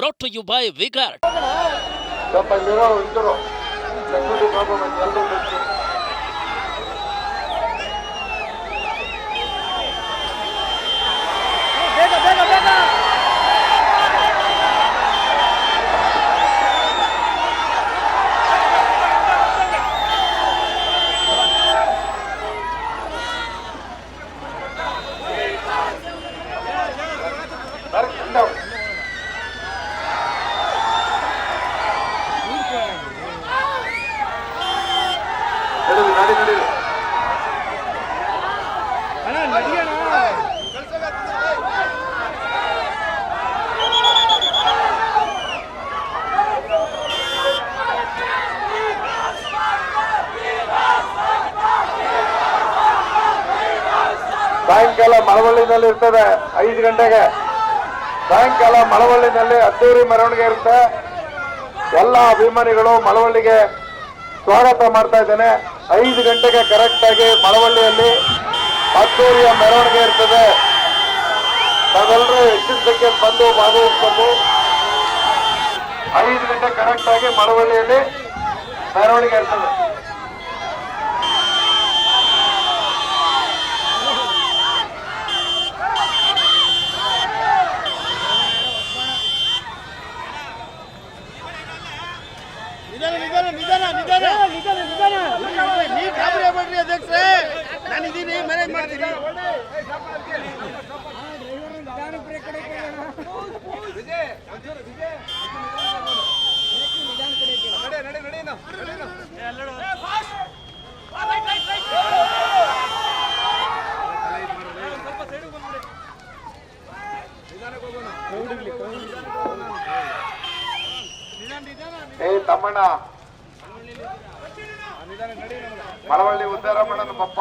brought to you by Vigard. ಸಾಯಂಕಾಲ ಮಳವಳ್ಳಿನಲ್ಲಿ ಇರ್ತದೆ, ಐದು ಗಂಟೆಗೆ. ಸಾಯಂಕಾಲ ಮಳವಳ್ಳಿನಲ್ಲಿ ಅದ್ದೂರಿ ಮೆರವಣಿಗೆ ಇರುತ್ತೆ. ಎಲ್ಲ ಅಭಿಮಾನಿಗಳು ಮಳವಳ್ಳಿಗೆ ಸ್ವಾಗತ ಮಾಡ್ತಾ ಇದ್ದೇನೆ. ಐದು ಗಂಟೆಗೆ ಕರೆಕ್ಟ್ ಆಗಿ ಮಳವಳ್ಳಿಯಲ್ಲಿ ಅದ್ದೂರಿಯ ಮೆರವಣಿಗೆ ಇರ್ತದೆ. ನಾವೆಲ್ಲರೂ ಹೆಚ್ಚಿನ ಸಂಖ್ಯೆ ಬಂದು ಭಾಗವಹಿಸಬೇಕು ಐದು ಗಂಟೆ ಕರೆಕ್ಟ್ ಆಗಿ ಮಳವಳ್ಳಿಯಲ್ಲಿ ಮೆರವಣಿಗೆ ಇರ್ತದೆ. ನೀವು ಗಾಬರಿ ಆಗ್ಬೇಡ್ರಿ ಅಧ್ಯಕ್ಷರೇ. ನಾನು ಇದೀನಿ ಮ್ಯಾನೇಜ್ ಮಾಡ್ತೀನಿ. ಏ ತಮ್ಮಣ್ಣ ಮಳವಳ್ಳಿ ಉದ್ಧಾರ ಮಾಡೋಣ ಪಪ್ಪ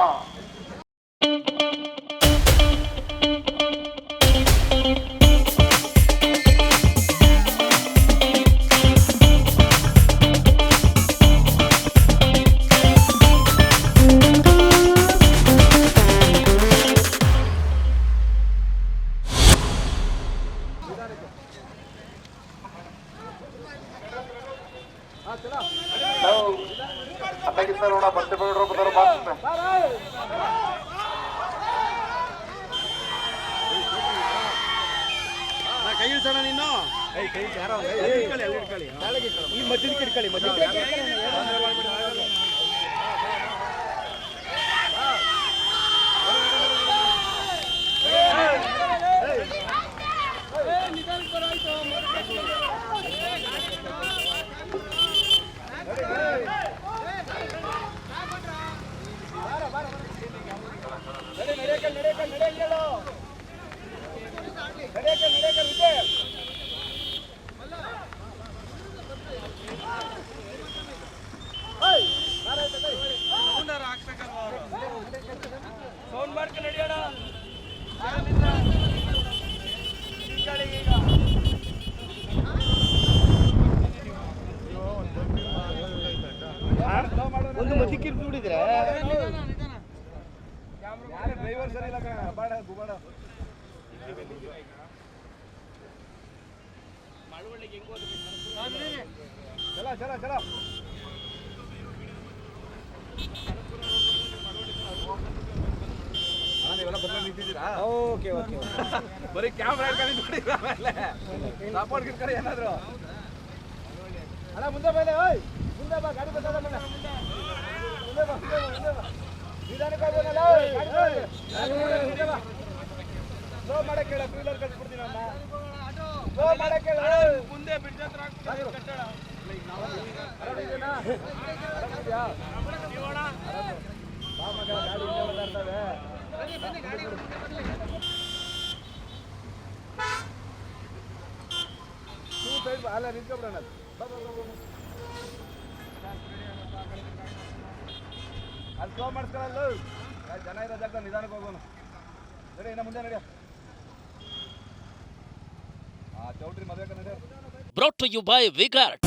ಅತ್ತಾಗಿತ್ತ ನೋಡ ಮತ್ತೆ ಬೇಡ್ರ ಬರ್ತಾರ ಬಾತ್ಮೆ ಕೈ ಇಳಿಸೋಣ ನೀನು ಕೈ ಕೈ ಈ ಮಧ್ಯದ ಇಟ್ಕೊಳ್ಳಿ ಮಧ್ಯ ಸೌಂಡ್ ಮಾಡ್ಕೊಂಡು ನಡೆಯೋಣ. ಒಂದು ಮಧ್ಯಕ್ಕೆ ಇಟ್ಬಿಟ್ಟಿದ್ರೆ ಡ್ರೈವರ್ ಸರಿ ಇಲ್ಲ ಬಾಡ ಗುಬಾಡ ಚಲ ಚಲ ಚಲ ಓಕೆ ಓಕೆ ಬರೀ ಕ್ಯಾಮ್ರಾ ಹಿಡ್ಕೊಂಡು ನೋಡಿದ್ರ ಆಮೇಲೆ. ಸಪೋರ್ಟ್ ಗಿಟ್ಕೊಂಡು ಏನಾದ್ರು? ಅಣ್ಣ ಮುಂದೆ ಮೇಲೆ ಓಯ್. ಮುಂದೆ ಬಾ ಗಾಡಿ ಬರ್ತದ ಮೇಲೆ ಮುಂದೆ ಬಾ ಮುಂದೆ ಬಾ ಮುಂದೆ ಬಾ. ನಿಧಾನಕ್ಕೆ. ಮುಂದೆ ಸ್ಲೋ ಮಾಡಕ್ಕೆ ಹೇಳ ಟೂ ವೀಲರ್ ಕಳ್ಸ್ಬಿಡ್ತೀನಿ ಅಣ್ಣ ಮಾಡಕ್ಕೆ ಹೇಳ ಮುಂದೆ ಕಟ್ಟಡ. ಆರಾಮಿದ್ದೀನಾ ಆರಾಮಿದ್ಯಾ ಬಾ ಮಗ ಗಾಡಿ ಹಿಂದೆ ಬರ್ತಾ ಇರ್ತವೆ ಟೂ ಸೈಡ್ ಅಲ್ಲ. ಬಾ, ಬಾ, ಬಾ, ಬಾ, ಬಾ. ಅಲ್ಲಿ ಸ್ಲೋ ಮಾಡಿಸ್ಕೊಳ್ಳಲ್ಲ ಜನ ಇರೋ ಜಾಗದಲ್ಲಿ ನಿಧಾನಕ್ಕೆ ಹೋಗೋಣ ನಡಿ ಇನ್ನ ಮುಂದೆ ನಡಿಯ ಆ ಚೌಟ್ರಿ ಮದುವೆ brought Brought you by Vigard.